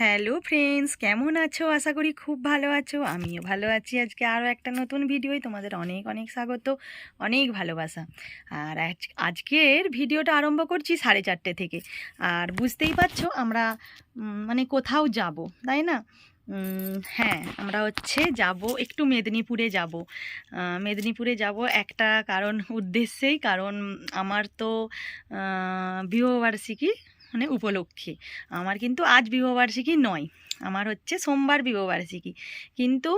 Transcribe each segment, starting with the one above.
Hello friends, কেমন আছো? আশা করি খুব ভালো আছো। আমিও ভালো আছি। আজকে আরও একটা নতুন ভিডিওয় তোমাদের অনেক অনেক স্বাগত, অনেক ভালোবাসা। আর আজ- আজকের ভিডিওটা আরম্ভ করছি সাড়ে চারটে থেকে। আর বুঝতেই পারছ আমরা মানে কোথাও যাব, তাই না? হ্যাঁ আমরা হচ্ছে যাব একটু মেদিনীপুরে যাব। মেদিনীপুরে যাব একটা কারণ উদ্দেশ্যেই। কারণ আমার তো বিবাহবার্ষিকী মানে উপলক্ষে। আমার কিন্তু আজ বিবাহবার্ষিকী নয়, আমার হচ্ছে সোমবার বিবাহবার্ষিকী। কিন্তু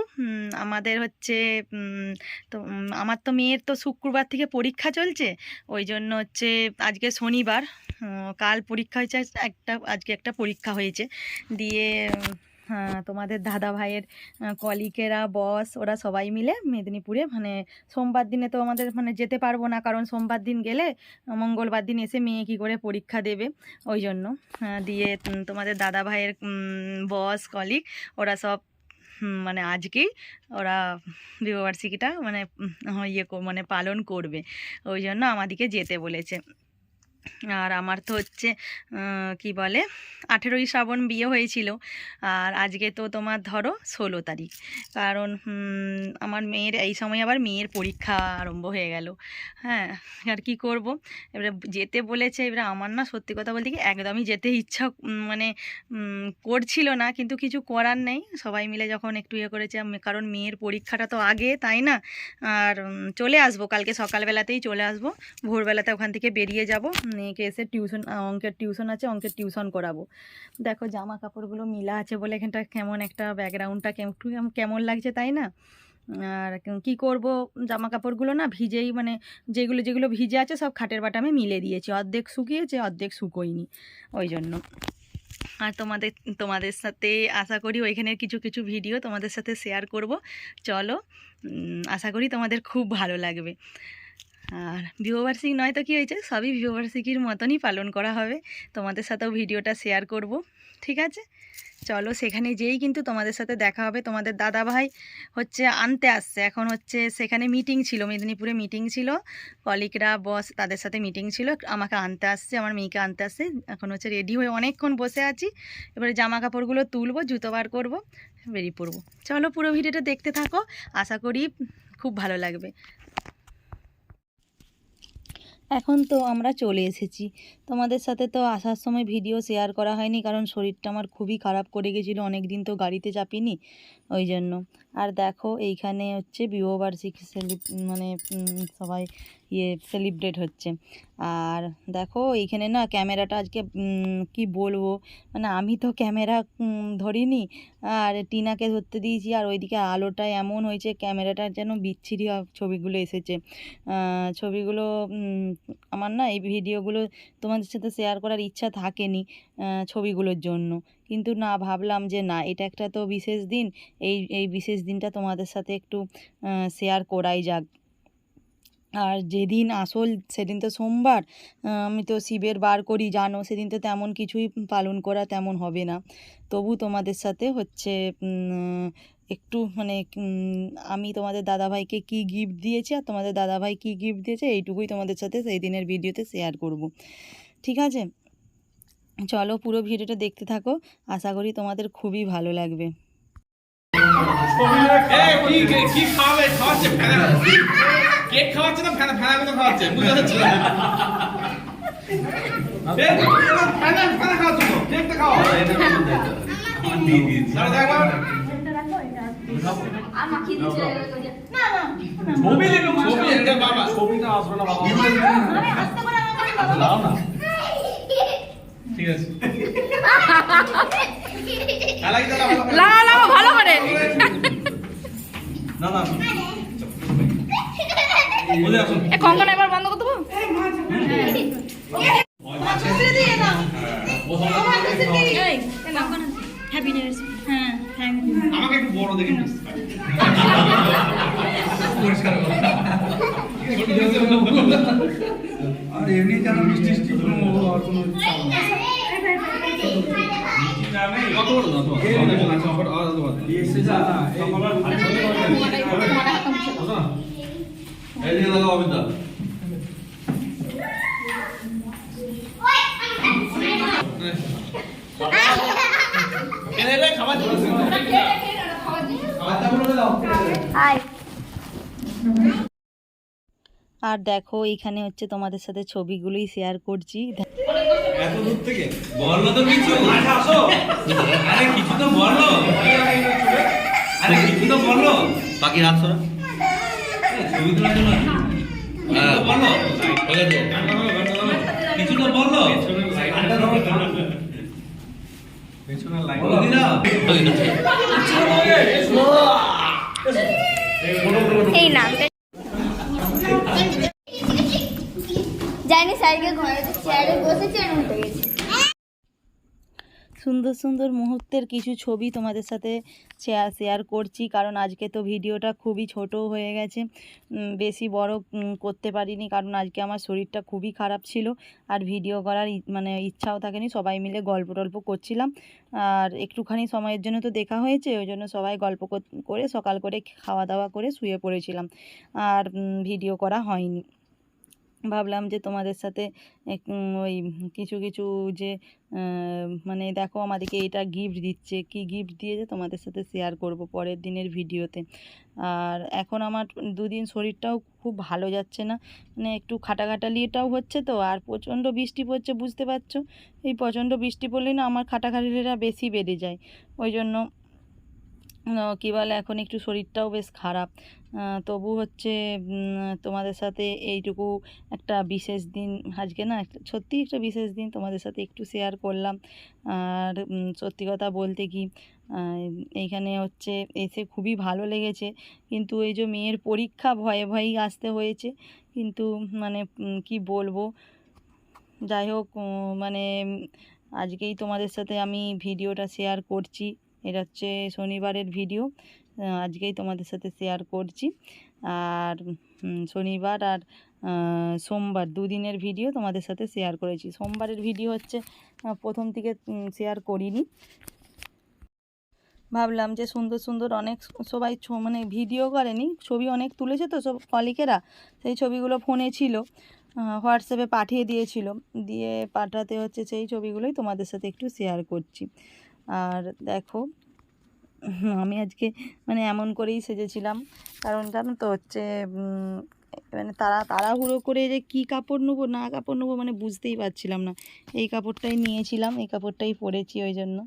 আমাদের হচ্ছে তো আমার তো মেয়ের তো শুক্রবার থেকে পরীক্ষা চলছে, ওই জন্য হচ্ছে আজকে শনিবার কাল পরীক্ষা হয়েছে, একটা, আজকে একটা পরীক্ষা হয়েছে। দিয়ে তোমাদের দাদা ভাইয়ের কলিকেরা বস, ওরা সবাই মিলে মেদিনীপুরে মানে সোমবার দিনে তো আমাদের মানে যেতে পারব না, কারণ সোমবার দিন গেলে, মঙ্গলবার দিন এসে মেয়ে কী করে পরীক্ষা দেবে, ওই জন্য দিয়ে তোমাদের দাদা ভাইয়ের বস, কলিগ, ওরা সব মানে আজকেই ওরা বিবাহবার্ষিকীটা মানে ইয়ে মানে পালন করবে, ওই জন্য আমাদেরকে যেতে বলেছে। আর আমার তো হচ্ছে কি বলে, আঠেরোই শ্রাবণ বিয়ে হয়েছিল। আর আজকে তো তোমার ধরো ষোলো তারিখ। কারণ আমার মেয়ের, এই সময় আবার মেয়ের পরীক্ষা আরম্ভ হয়ে গেল। হ্যাঁ আর কি করব? এবারে যেতে বলেছে, এবারে আমার না সত্যি কথা বলতে কি একদমই যেতে ইচ্ছা মানে করছিল না। কিন্তু কিছু করার নেই। সবাই মিলে যখন একটু ইয়ে করেছে কারণ মেয়ের পরীক্ষাটা তো আগে, তাই না? আর চলে আসব। কালকে সকালবেলাতেই চলে আসব। ভোরবেলাতে ওখান থেকে বেরিয়ে যাব। মেয়েকে এসে টিউশন অঙ্কের টিউশন আছে, অঙ্কের টিউশন করাবো। দেখো জামা কাপড়গুলো মিলা আছে বলে এখানটা কেমন একটা ব্যাকগ্রাউন্ডটা কেমন- কেমন লাগছে তাই না? আর কি করব? জামা কাপড়গুলো না ভিজেই মানে যেগুলো যেগুলো ভিজে আছে সব খাটের বাটামে মিলে দিয়েছি। অর্ধেক শুকিয়েছে, অর্ধেক শুকোয়নি। ওই জন্য। আর তোমাদের তোমাদের সাথে আশা করি ওইখানের কিছু কিছু ভিডিও তোমাদের সাথে শেয়ার করব। চলো আশা করি তোমাদের খুব ভালো লাগবে। আর বিবাহবার্ষিকী নয় তো কী হয়েছে? সবই বিবাহবার্ষিকীর মতনই পালন করা হবে। তোমাদের সাথেও ভিডিওটা শেয়ার করব, ঠিক আছে? চলো সেখানে যেই কিন্তু তোমাদের সাথে দেখা হবে। তোমাদের দাদা ভাই হচ্ছে আনতে আসছে। এখন হচ্ছে সেখানে মিটিং ছিল, মেদিনীপুরে মিটিং ছিল। কলিকরা বস তাদের সাথে মিটিং ছিল। আমাকে আনতে আসছে, আমার মেয়েকে আনতে আসছে। এখন হচ্ছে রেডি হয়ে অনেকক্ষণ বসে আছি। এবারে জামা কাপড়গুলো তুলবো, জুতো বার করব, বেরিয়ে পড়ব। চলো পুরো ভিডিওটা দেখতে থাকো। আশা করি খুব ভালো লাগবে। এখন তো আমরা চলে এসেছি। তোমাদের সাথে তো আসার সময় ভিডিও শেয়ার করা হয়নি, কারণ শরীরটা আমার খুবই খারাপ করে গেছিল অনেক দিন তো গাড়িতে চাপিনি, ওই জন্য। আর দেখো, এইখানে হচ্ছে বিবাহবার্ষিকী মানে সবাই ইয়ে সেলিব্রেট হচ্ছে। আর দেখো এইখানে না ক্যামেরাটা আজকে কি বলব? মানে আমি তো ক্যামেরা ধরিনি। আর টিনাকে ধরতে দিয়েছি, আর ওইদিকে আলোটা এমন হয়েছে, ক্যামেরাটা যেন বিচ্ছিরি ছবিগুলো এসেছে। ছবিগুলো আমার না এই ভিডিওগুলো তোমাদের সাথে শেয়ার করার ইচ্ছা থাকেনি ছবিগুলোর জন্য। কিন্তু না, ভাবলাম যে না, এটা একটা তো বিশেষ দিন। এই এই বিশেষ দিনটা তোমাদের সাথে একটু শেয়ার করাই যাক। আর যেদিন আসল, সেদিন তো সোমবার। আমি তো শিবের বার করি, জানো, সেদিন তো তেমন কিছুই পালন করা তেমন হবে না। তবু তোমাদের সাথে হচ্ছে একটু মানে আমি তোমাদের দাদাভাইকে কি গিফট দিয়েছি আর তোমাদের দাদাভাই কি গিফট দিয়েছে, এইটুকুই তোমাদের সাথে সেই দিনের ভিডিওতে শেয়ার করব। ঠিক আছে? চলো পুরো ভিডিওটা দেখতে থাকো। আশা করি তোমাদের খুবই ভালো লাগবে। কেক খাওয়াচ্ছে না ফেনা ফেনা গুলো খাওয়াচ্ছে বুঝতে পারছি না এই, কঙ্কন এবার বন্ধ করতে দেবো হ্যাপি নিউ ইয়ার হ্যাঁ থ্যাংক ইউ আমাকে একটু বড় দেখে পরিষ্কার আর এমনি যেন মিষ্টি টিষ্টি কোনো আর কোনো আচ্ছা আর তো বাদ এসে যা না এই দিকে লাগাও অমিতা আর দেখো এইখানে হচ্ছে তোমাদের সাথে ছবিগুলোই শেয়ার করছি। এত দূর থেকে। বলল তো কিছু। আসো। আরে কিছু তো বলো আরে কিছু তো বলো বাকি হাত সরা হ্যাঁ বলো এই নামটা জানি স্যারকে ঘরে চেয়ারে বসেছে সুন্দর সুন্দর মুহূর্তের কিছু ছবি তোমাদের সাথে শেয়ার করছি। কারণ আজকে তো ভিডিওটা খুবই ছোট হয়ে গেছে। বেশি বড় করতে পারিনি। কারণ আজকে আমার শরীরটা খুবই খারাপ ছিল। আর ভিডিও করার মানে ইচ্ছাও থাকেনি। সবাই মিলে গল্প টল্প করছিলাম। আর একটুখানি সময়ের জন্য তো দেখা হয়েছে। ওই জন্য সবাই গল্প করে সকাল করে খাওয়া দাওয়া করে শুয়ে পড়েছিলাম। আর ভিডিও করা হয়নি। ভাবলাম যে তোমাদের সাথে ওই কিছু কিছু যে মানে দেখো আমাদেরকে এটা গিফট দিচ্ছে। কি গিফট দিয়েছে তোমাদের সাথে শেয়ার করব পরের দিনের ভিডিওতে? আর এখন আমার দুদিন শরীরটাও খুব ভালো যাচ্ছে না। মানে একটু খাটাখাটালিটাও হচ্ছে তো, আর প্রচণ্ড বৃষ্টি পড়ছে, বুঝতে পারছ? এই প্রচণ্ড বৃষ্টি পড়লে না আমার খাটাখাটলিটা বেশি বেড়ে যায়। ওই জন্য কী বলে, এখন একটু শরীরটাও বেশ খারাপ। তবু হচ্ছে তোমাদের সাথে এইটুকু একটা বিশেষ দিন, আজকে না সত্যিই একটা বিশেষ দিন তোমাদের সাথে একটু শেয়ার করলাম। আর সত্যি কথা বলতে কি এইখানে হচ্ছে, এসে খুবই ভালো লেগেছে। কিন্তু এই যে মেয়ের পরীক্ষা ভয়ে ভয়েই আসতে হয়েছে। কিন্তু মানে কি বলব? যাই হোক মানে আজকেই তোমাদের সাথে আমি ভিডিওটা শেয়ার করছি। এটা হচ্ছে শনিবারের ভিডিও আজকেই তোমাদের সাথে শেয়ার করছি। আর শনিবার আর সোমবার দুদিনের ভিডিও তোমাদের সাথে শেয়ার করেছি। সোমবারের ভিডিও হচ্ছে প্রথম থেকে শেয়ার করিনি। ভাবলাম যে সুন্দর সুন্দর অনেক সবাই ছ- মানে ভিডিও করেনি, ছবি অনেক তুলেছে তো সব কলিকেরা সেই ছবিগুলো ফোনে ছিল হোয়াটসঅ্যাপে পাঠিয়ে দিয়েছিল। দিয়ে পাঠাতে হচ্ছে সেই ছবিগুলোই তোমাদের সাথে একটু শেয়ার করছি। আর দেখো, আমি আজকে মানে এমন করেই সেজেছিলাম। কারণ জানো তো হচ্ছে মানে তারা, তাড়াহুড়ো করে যে কী কাপড় নেব, না কাপড় নেব মানে বুঝতেই পারছিলাম না। এই কাপড়টাই নিয়েছিলাম, এই কাপড়টাই পরেছি ওই জন্য।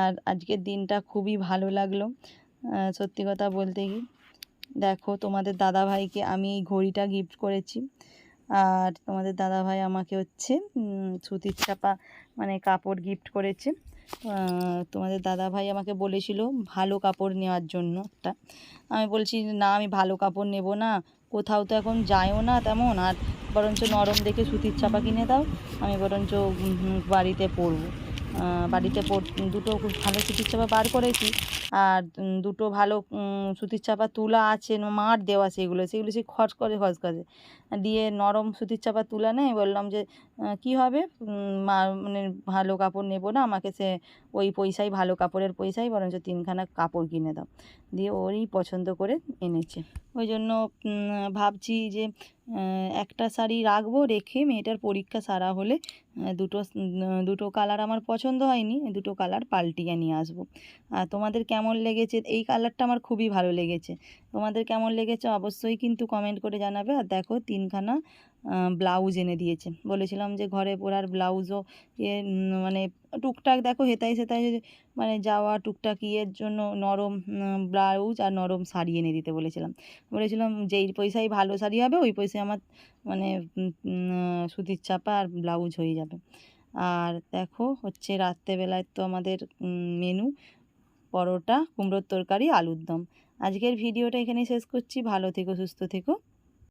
আর আজকের দিনটা খুবই ভালো লাগল সত্যি কথা বলতে কি দেখো, তোমাদের দাদা ভাইকে আমি এই ঘড়িটা গিফট করেছি। আর তোমাদের দাদা ভাই আমাকে হচ্ছে সুতির চাপা মানে কাপড় গিফট করেছে। তোমাদের দাদা ভাই আমাকে বলেছিল ভালো কাপড় নেওয়ার জন্য একটা আমি বলছি, না, আমি ভালো কাপড় নেব না। কোথাও তো এখন যায়ও না তেমন। আর বরঞ্চ নরম দেখে সুতির চাপা কিনে দাও। আমি বরঞ্চ বাড়িতে পরবো। বাড়িতে দুটো খুব ভালো সুতির চাপা বার করেছি। আর দুটো ভালো সুতির চাপা তুলা আছে মার দেওয়া সেগুলো সেগুলো সেই খস করে খস করে দিয়ে নরম সুতির চাপা তুলা নেই বললাম যে কী হবে? মানে ভালো কাপড় নেব না, আমাকে সে ওই পয়সাই, ভালো কাপড়ের পয়সাই, বরঞ্চ তিনখানা কাপড় কিনে দাও। দিয়ে ওরই পছন্দ করে এনেছে। ওই জন্য ভাবছি যে একটা শাড়ি রাখব রেখে মেয়েটার পরীক্ষা সারা হলে দুটো দুটো কালার আমার পছন্দ হয়নি, দুটো কালার পাল্টিয়ে নিয়ে আসব। আর তোমাদের কেমন লেগেছে? এই কালারটা আমার খুবই ভালো লেগেছে। তোমাদের কেমন লেগেছে অবশ্যই কিন্তু কমেন্ট করে জানাবে। আর দেখো তিনখানা ব্লাউজ এনে দিয়েছে। বলেছিলাম যে ঘরে পরার ব্লাউজও ইয়ে মানে টুকটাক দেখো হেতাই সেতাই মানে যাওয়া টুকটাক ইয়ের জন্য নরম ব্লাউজ আর নরম শাড়ি এনে দিতে বলেছিলাম। বলেছিলাম যেই পয়সায় ভালো শাড়ি হবে ওই পয়সায় আমার মানে সুতির চাপা আর ব্লাউজ হয়ে যাবে। আর দেখো হচ্ছে রাত্রেবেলায় তো আমাদের মেনু পরোটা, কুমড়োর তরকারি, আলুর দম। আজকের ভিডিওটা এখানেই শেষ করছি। ভালো থেকো সুস্থ থেকো।